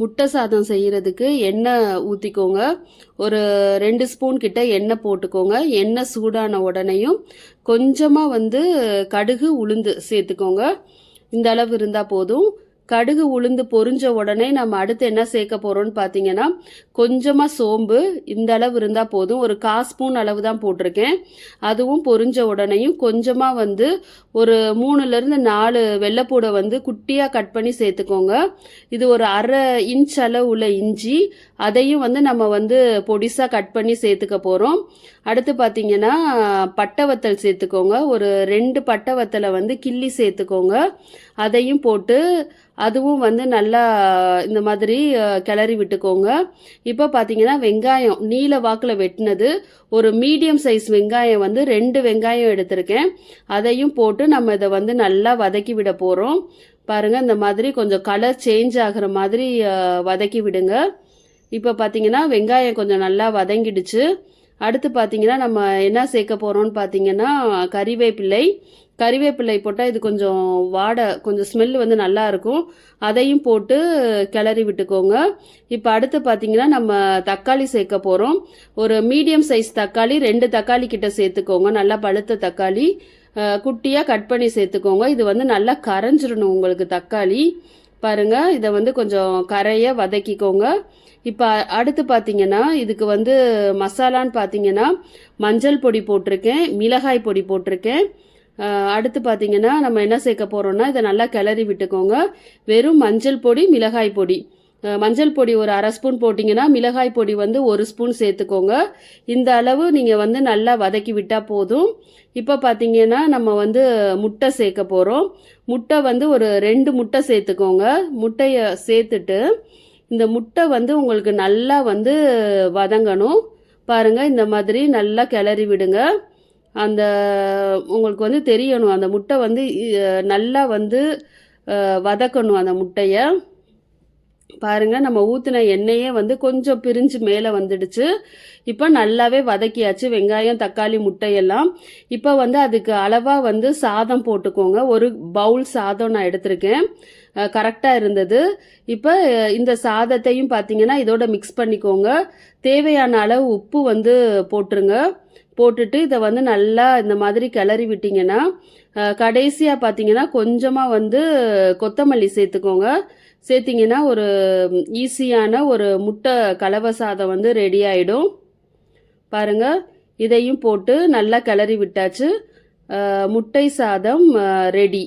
முட்டை சாதம் செய்கிறதுக்கு எண்ணெய் ஊற்றிக்கோங்க ஒரு ரெண்டு ஸ்பூன் கிட்ட எண்ணெய் போட்டுக்கோங்க. எண்ணெய் சூடான உடனேயும் கொஞ்சமாக வந்து கடுகு உளுந்து சேர்த்துக்கோங்க. இந்த அளவு இருந்தால் போதும். கடுகு உளுந்து பொரிஞ்ச உடனே நம்ம அடுத்து என்ன சேர்க்க போகிறோம்னு பார்த்தீங்கன்னா கொஞ்சமாக சோம்பு இந்த அளவு இருந்தால் போதும். ஒரு கா ஸ்பூன் அளவு தான் போட்டிருக்கேன். அதுவும் பொரிஞ்ச உடனேயும் கொஞ்சமாக வந்து ஒரு மூணுலேருந்து நாலு வெள்ளைப்பூடை வந்து குட்டியாக கட் பண்ணி சேர்த்துக்கோங்க. இது ஒரு அரை இன்ச் அளவு உள்ள இஞ்சி. அதையும் வந்து நம்ம வந்து பொடிசாக கட் பண்ணி சேர்த்துக்க போகிறோம் அடுத்து பார்த்தீங்கன்னா பட்டை வத்தல் சேர்த்துக்கோங்க. ஒரு ரெண்டு பட்டை வத்தலை வந்து கிள்ளி சேர்த்துக்கோங்க. அதையும் போட்டு அதுவும் வந்து நல்லா இந்த மாதிரி கிளறி விட்டுக்கோங்க. இப்போ பார்த்தீங்கன்னா வெங்காயம் நீல வாக்கில் வெட்டினது ஒரு மீடியம் சைஸ் வெங்காயம் வந்து ரெண்டு வெங்காயம் எடுத்திருக்கேன். அதையும் போட்டு நம்ம இதை வந்து நல்லா வதக்கி விட போகிறோம் பாருங்கள் இந்த மாதிரி கொஞ்சம் கலர் சேஞ்ச் ஆகிற மாதிரி வதக்கி விடுங்க. இப்போ பார்த்தீங்கன்னா வெங்காயம் கொஞ்சம் நல்லா வதங்கிடுச்சு. அடுத்து பார்த்தீங்கன்னா நம்ம என்ன சேர்க்க போகிறோம்னு பார்த்தீங்கன்னா கறிவேப்பிலை கறிவேப்பிலை போட்டால் இது கொஞ்சம் வாடை கொஞ்சம் ஸ்மெல் வந்து நல்லா இருக்கும். அதையும் போட்டு கிளறி விட்டுக்கோங்க. இப்போ அடுத்து பார்த்தீங்கன்னா நம்ம தக்காளி சேர்க்க போகிறோம் ஒரு மீடியம் சைஸ் தக்காளி ரெண்டு தக்காளி கிட்ட சேர்த்துக்கோங்க. நல்லா பழுத்த தக்காளி. குட்டியாக கட் பண்ணி சேர்த்துக்கோங்க. இது வந்து நல்லா கரைஞ்சிடணும் உங்களுக்கு தக்காளி. பாருங்கள் இதை வந்து கொஞ்சம் கரைய வதக்கிக்கோங்க. இப்போ அடுத்து பார்த்தீங்கன்னா இதுக்கு வந்து மசாலான்னு பார்த்தீங்கன்னா மஞ்சள் பொடி போட்டிருக்கேன் மிளகாய் பொடி போட்டிருக்கேன். அடுத்து பார்த்தீங்கன்னா நம்ம என்ன சேர்க்க போகிறோம்னா இதை நல்லா கிளறி விட்டுக்கோங்க. வெறும் மஞ்சள் பொடி மிளகாய் பொடி. மஞ்சள் பொடி ஒரு அரை ஸ்பூன் போட்டிங்கன்னா மிளகாய் பொடி வந்து ஒரு ஸ்பூன் சேர்த்துக்கோங்க. இந்த அளவு நீங்கள் வந்து நல்லா வதக்கி விட்டால் போதும். இப்போ பார்த்தீங்கன்னா நம்ம வந்து முட்டை சேர்க்க போகிறோம் முட்டை வந்து ஒரு ரெண்டு முட்டை சேர்த்துக்கோங்க. முட்டையை சேர்த்துட்டு இந்த முட்டை வந்து உங்களுக்கு நல்லா வந்து வதங்கணும். பாருங்கள் இந்த மாதிரி நல்லா கிளறி விடுங்க. அந்த உங்களுக்கு வந்து தெரியணும். அந்த முட்டை வந்து நல்லா வந்து வதக்கணும் அந்த முட்டையை. பாருங்க நம்ம ஊற்றின எண்ணெயே வந்து கொஞ்சம் பிரிஞ்சு மேலே வந்துடுச்சு. இப்போ நல்லாவே வதக்கியாச்சு வெங்காயம் தக்காளி முட்டையெல்லாம். இப்போ வந்து அதுக்கு அளவாக வந்து சாதம் போட்டுக்கோங்க. ஒரு பவுல் சாதம் நான் எடுத்திருக்கேன். கரெக்டாக இருந்தது. இப்போ இந்த சாதத்தையும் பார்த்தீங்கன்னா இதோட மிக்ஸ் பண்ணிக்கோங்க. தேவையான அளவு உப்பு வந்து போட்டுருங்க. போட்டுட்டு இதை வந்து நல்லா இந்த மாதிரி கிளறி விட்டிங்கன்னா கடைசியாக பார்த்தீங்கன்னா கொஞ்சமாக வந்து கொத்தமல்லி சேர்த்துக்கோங்க. சேர்த்திங்கன்னா ஒரு ஈஸியான ஒரு முட்டை கலவை சாதம் வந்து ரெடி ஆகிடும் பாருங்கள் இதையும் போட்டு நல்லா கிளறி விட்டாச்சு. முட்டை சாதம் ரெடி